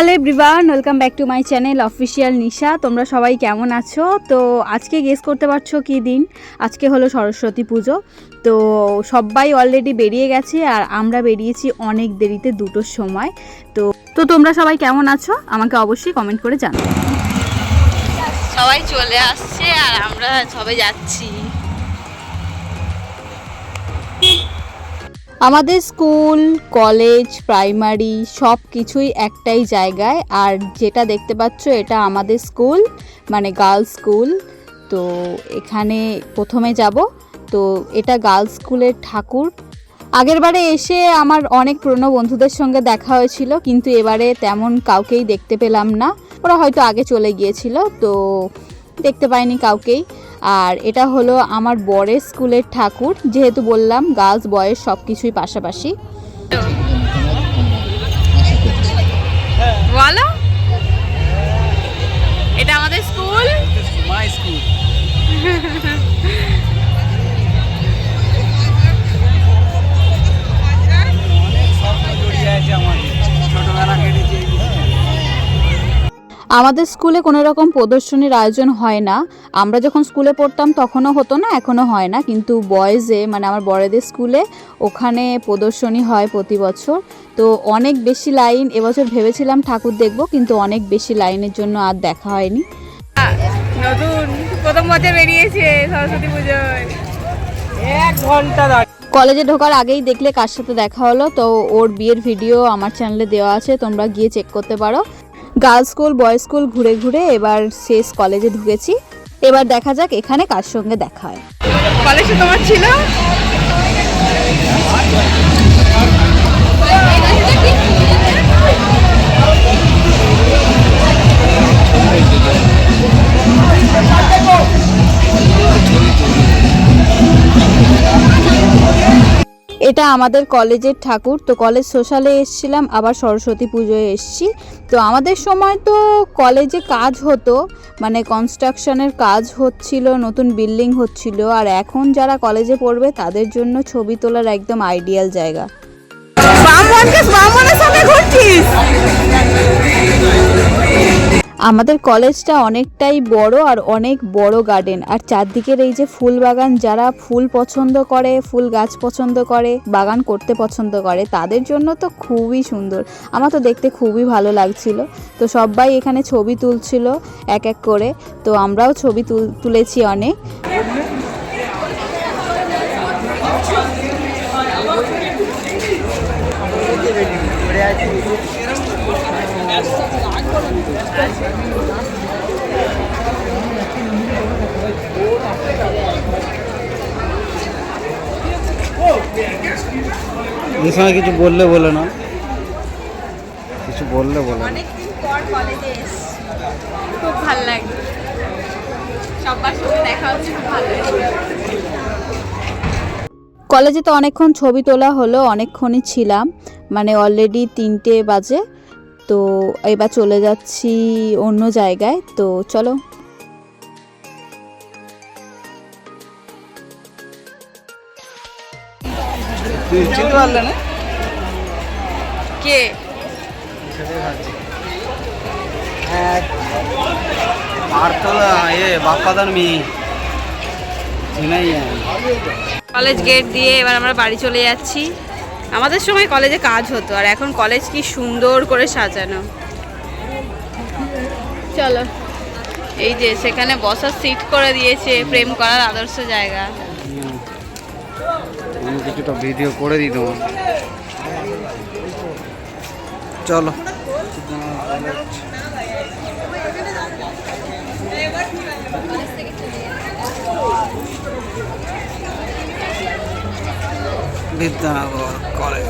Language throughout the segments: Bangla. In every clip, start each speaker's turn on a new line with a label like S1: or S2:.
S1: Hello everyone, welcome back to my channel official Nisha. তোমরা সবাই কেমন আছো? তো আজকে গেস করতে পারছ কি দিন? আজকে হলো সরস্বতী পুজো। তো সবাই অলরেডি বেরিয়ে গেছে আর আমরা বেরিয়েছি অনেক দেরিতে দুটোর সময়। তো তো তোমরা সবাই কেমন আছো? আমাকে অবশ্যই কমেন্ট করে জানাও।
S2: সবাই চলে আসছে আর আমরা সবাই যাচ্ছি।
S1: আমাদের স্কুল, কলেজ, প্রাইমারি সব কিছুই একটাই জায়গায়। আর যেটা দেখতে পাচ্ছ এটা আমাদের স্কুল মানে গার্লস স্কুল। তো এখানে প্রথমে যাব। তো এটা গার্লস স্কুলের ঠাকুর। আগের বারে এসে আমার অনেক পুরনো বন্ধুদের সঙ্গে দেখা হয়েছিল, কিন্তু এবারে তেমন কাউকেই দেখতে পেলাম না। ওরা হয়তো আগে চলে গিয়েছিল, তো দেখতে পাইনি কাউকেই। আর এটা হলো আমার বরের স্কুলের ঠাকুর। যেহেতু বললাম গার্লস বয়েস সব কিছুই পাশাপাশি।
S2: বলো। এটা আমাদের স্কুল?
S3: মাই স্কুল আমাদের
S1: স্কুলে কোনো রকম প্রদর্শনীর আয়োজন হয় না। আমরা যখন স্কুলে পড়তাম তখনও হতো না এখনও হয় না। কিন্তু বয়েজে মানে আমার বড়দের স্কুলে ওখানে প্রদর্শনী হয় প্রতি বছর। তো অনেক বেশি লাইন এবছর ভেবেছিলাম ঠাকুর দেখব কিন্তু অনেক বেশি লাইনের জন্য আর দেখা হয়নি।
S2: নতুন প্রথম বছর বেরিয়েছে সরস্বতী পুজোয়
S3: এক ঘণ্টা
S1: কলেজে ঢোকার আগেই দেখলে কার সাথে দেখা হলো তো ওর বিয়ের ভিডিও আমার চ্যানেলে দেওয়া আছে তোমরা গিয়ে চেক করতে পারো। গার্লস স্কুল, বয়েজ স্কুল ঘুরে ঘুরে এবার শেষ কলেজে ঢুকেছি। এবার দেখা যাক এখানে কার সঙ্গে দেখা হয়।
S2: কলেজে তোমার ছিল?
S1: এটা আমাদের কলেজের ঠাকুর, তো কলেজ সোশ্যালে এসছিলাম, আবার সরস্বতী পুজোয় এসছি। তো আমাদের সময় তো কলেজে কাজ হতো মানে কনস্ট্রাকশনের কাজ হচ্ছিল, নতুন বিল্ডিং হচ্ছিল, আর এখন যারা কলেজে পড়বে তাদের জন্য ছবি তোলার একদম আইডিয়াল জায়গা।
S2: ব্রাহ্মণকে ব্রাহ্মণের সঙ্গে ঘুরছিস?
S1: আমাদের কলেজটা অনেকটাই বড় আর অনেক বড় গার্ডেন আর চারদিকের এই যে ফুল বাগান, যারা ফুল পছন্দ করে, ফুল গাছ পছন্দ করে, বাগান করতে পছন্দ করে, তাদের জন্য তো খুবই সুন্দর। আমার তো দেখতে খুবই ভালো লাগছিল। তো সবাই এখানে ছবি তুলছিল এক এক করে। তো আমরাও ছবি তুল, তুলেছি অনেক।
S3: সময় কিছু বললে বলে না। কিছু বললে বলে
S2: খুব ভালো লাগে। সবার সাথে দেখা হচ্ছে, খুব ভালো লাগে।
S1: কলেজে তো অনেকক্ষণ ছবি তোলা হলো অনেকক্ষণই ছিলাম। মানে অলরেডি তিনটে বাজে। তো এবার চলে যাচ্ছি অন্য জায়গায়। তো চলো।
S3: চিনতে পারলে না?
S2: কে?
S3: আর তো এ বাপ্পাদার মেয়ে। চিনাই।
S2: কলেজ গেট দিয়ে এবার আমরা বাড়ি চলে যাচ্ছি। আমাদের সময় কলেজে কাজ হতো, আর এখন কলেজ কি সুন্দর করে সাজানো। চলো, এই যে সেখানে বসার সিট করে দিয়েছে প্রেম করার আদর্শ জায়গা।
S3: আমি কিছুটা ভিডিও করে দিই তোমার। চলো। বিদ্যানগর কলেজ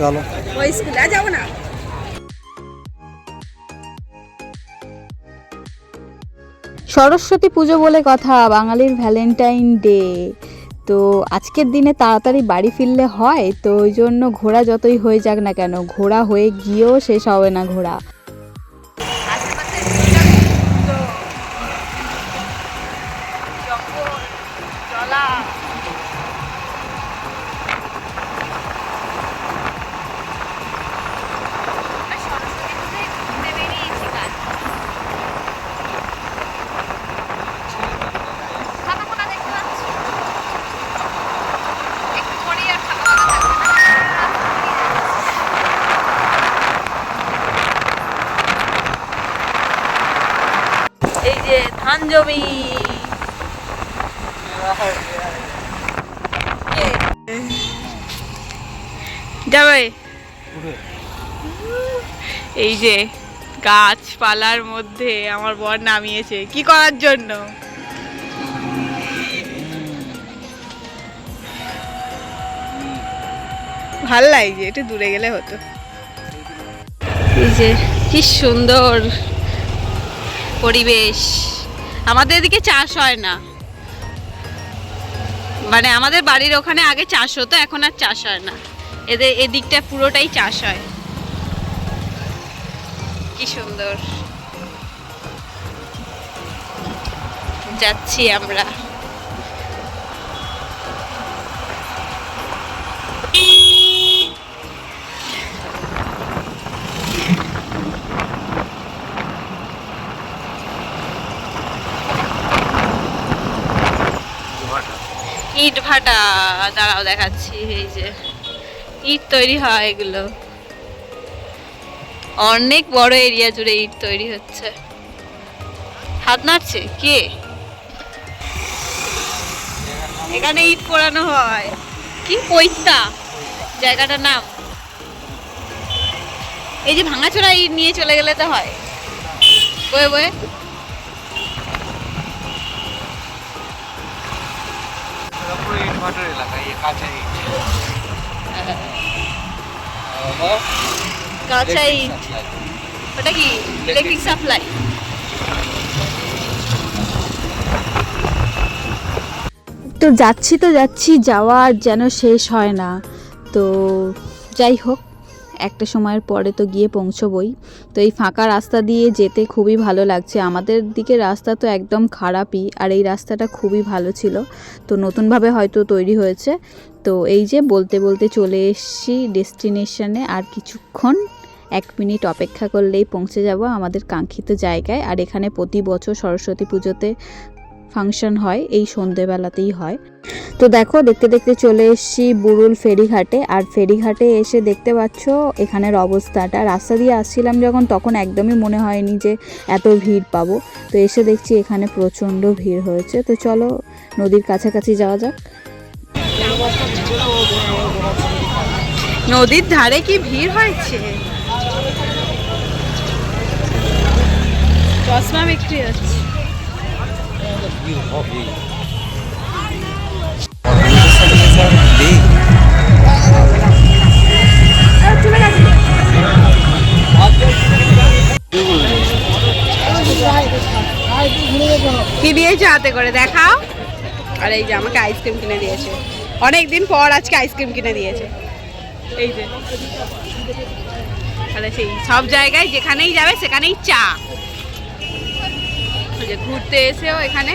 S3: চলো।
S2: ওই স্কুলে না
S1: সরস্বতী পুজো বলে কথা বাঙালির ভ্যালেন্টাইন ডে তো আজকের দিনে তাড়াতাড়ি বাড়ি ফিরলে হয়, তো ওই জন্য ঘোড়া যতই হয়ে যাক না কেন, ঘোরা হয়ে গিয়েও শেষ হবে না ঘোরা।
S2: জমি যাবে এই যে গাছপালার মধ্যে আমার বর নামিয়েছে। কি করার জন্য? ভালো লাগছে একটু দূরে গেলে হতো। এই যে কি সুন্দর পরিবেশ। আমাদের এদিকে চাষ হয় না। মানে আমাদের বাড়ির ওখানে আগে চাষ হতো, এখন আর চাষ হয় না। এদের এদিকটা পুরোটাই চাষ হয়। কি সুন্দর। যাচ্ছি আমরা। ইট ভাটা দাঁড়াও দেখাচ্ছি, এই যে ইট তৈরি হয় এগুলো। অনেক বড় এরিয়া জুড়ে ইট তৈরি হচ্ছে। হাত নাড়ছে? কে? এখানে ইট পোড়ানো হয়। কি পৈতা? জায়গাটার নাম? এই যে ভাঙাচোরা ইট নিয়ে চলে গেলে তো হয়। বয়ে বয়ে।
S3: এলাকা এই কাঁচা ইট
S2: কাঁচা ইট ওটা কি? ইলেকট্রিক সাপ্লাই
S1: তো যাচ্ছি তো যাচ্ছি যাওয়ার যেন শেষ হয় না। তো যাই হোক একটা সময়ের পরে তো গিয়ে পৌঁছবই। তো এই ফাঁকা রাস্তা দিয়ে যেতে খুবই ভালো লাগছে। আমাদের দিকে রাস্তা তো একদম খারাপই, আর এই রাস্তাটা খুবই ভালো ছিল। তো নতুনভাবে হয়তো তৈরি হয়েছে। তো এই যে বলতে বলতে চলে এসেছি ডেস্টিনেশনে, আর কিছুক্ষণ, এক মিনিট অপেক্ষা করলেই পৌঁছে যাব আমাদের কাঙ্ক্ষিত জায়গায়। আর এখানে প্রতি বছর সরস্বতী পুজোতে ফাংশন হয় এই সন্ধেবেলাতেই হয়। তো দেখো দেখতে দেখতে চলে এসেছি বুরুল ফেরিঘাটে। আর ফেরিঘাটে এসে দেখতে পাচ্ছ এখানের অবস্থাটা। রাস্তা দিয়ে আসছিলাম যখন তখন একদমই মনে হয়নি যে এত ভিড় পাবো। তো এসে দেখছি এখানে প্রচণ্ড ভিড় হয়েছে। তো চলো নদীর কাছাকাছি যাওয়া যাক।
S2: নদীর ধারে কি ভিড় হয়েছে? চশমা বিক্রি হচ্ছে। কি দিয়েছে হাতে করে দেখাও। আর এই যে আমাকে আইসক্রিম কিনে দিয়েছে। অনেক দিন পর আজকে আইসক্রিম কিনে দিয়েছে। এই যে। তাহলে সেই সব জায়গায় যেখানেই যাবে সেখানেই চা। ঘুরতে এসেও এখানে।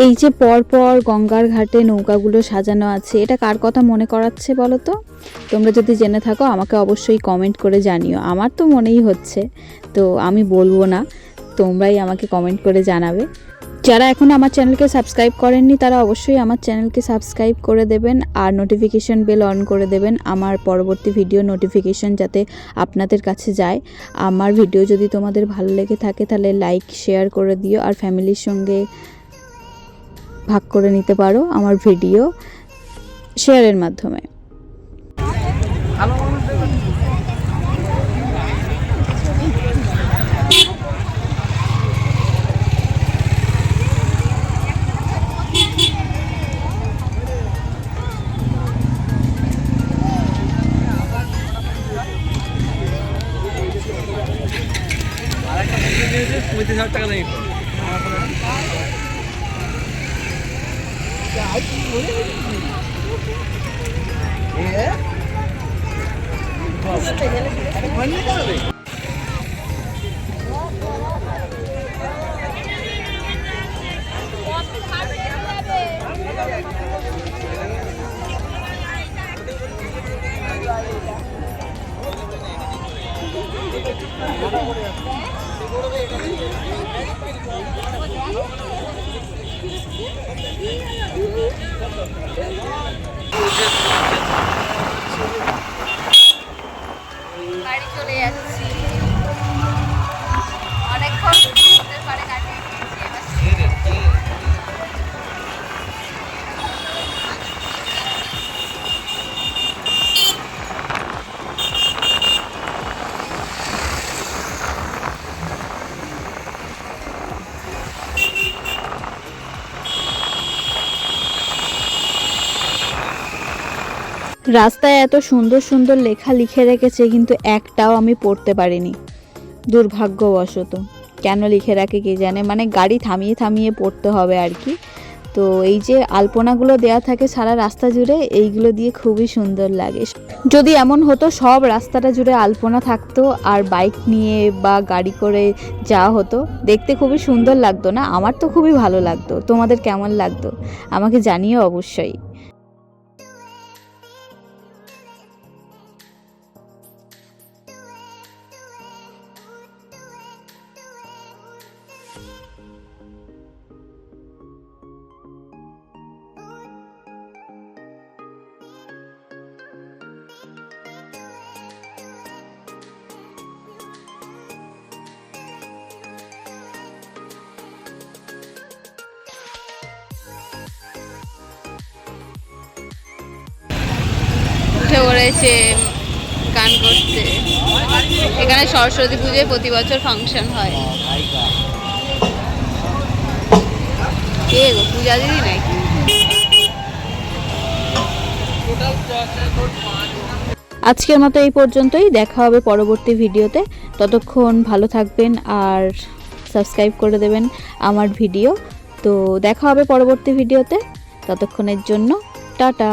S1: এই যে পরপর গঙ্গার ঘাটে নৌকাগুলো সাজানো আছে, এটা কার কথা মনে করাচ্ছে বলো তো? তোমরা যদি জেনে থাকো, আমাকে অবশ্যই কমেন্ট করে জানিও। আমার তো মনেই হচ্ছে, তো আমি বলব না, তোমরাই আমাকে কমেন্ট করে জানাবে। যারা এখন আমার চ্যানেলকে সাবস্ক্রাইব করেননি, তারা অবশ্যই আমার চ্যানেলকে সাবস্ক্রাইব করে দেবেন আর নোটিফিকেশন বেল অন করে দেবেন। আমার পরবর্তী ভিডিও নোটিফিকেশন যাতে আপনাদের কাছে যায়। আমার ভিডিও যদি তোমাদের ভালো লেগে থাকে, তাহলে লাইক শেয়ার করে দিও। আর ফ্যামিলির সঙ্গে ভাগ করে নিতে পারো আমার ভিডিও শেয়ারের মাধ্যমে। রাস্তায় এত সুন্দর সুন্দর লেখা লিখে রেখেছে, কিন্তু একটাও আমি পড়তে পারিনি। দুর্ভাগ্যবশত। কেন লিখে রাখে কে জানে? মানে গাড়ি থামিয়ে থামিয়ে পড়তে হবে আর কি। তো এই যে আলপনাগুলো দেয়া থাকে সারা রাস্তা জুড়ে, এইগুলো দিয়ে খুবই সুন্দর লাগে। যদি এমন হতো, সব রাস্তাটা জুড়ে আলপনা থাকতো আর বাইক নিয়ে বা গাড়ি করে যাওয়া হতো, দেখতে খুবই সুন্দর লাগতো না? আমার তো খুবই ভালো লাগতো। তোমাদের কেমন লাগতো? আমাকে জানিও অবশ্যই।
S2: পড়েছে গান করতে। এখানে সরস্বতী পুজোয় প্রতি বছর ফাংশন হয়। কে গো, পূজা দিদি নাকি?
S1: আজকের মতো এই পর্যন্তই, দেখা হবে পরবর্তী ভিডিওতে। ততক্ষণ ভালো থাকবেন আর সাবস্ক্রাইব করে দেবেন আমার ভিডিও। তো দেখা হবে পরবর্তী ভিডিওতে। ততক্ষণের জন্য, টাটা।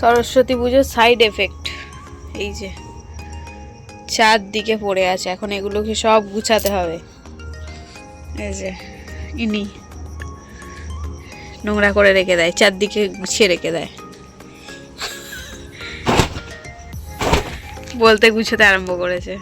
S2: সরস্বতী পুজোর সাইড এফেক্ট এই যে, চারদিকে পড়ে আছে, এখন এগুলোকে সব গুছাতে হবে। এই যে, ইনি নোংরা করে রেখে দেয়, চারদিকে গুছিয়ে রেখে দেয়। বলতে গুছাতে আরম্ভ করেছে।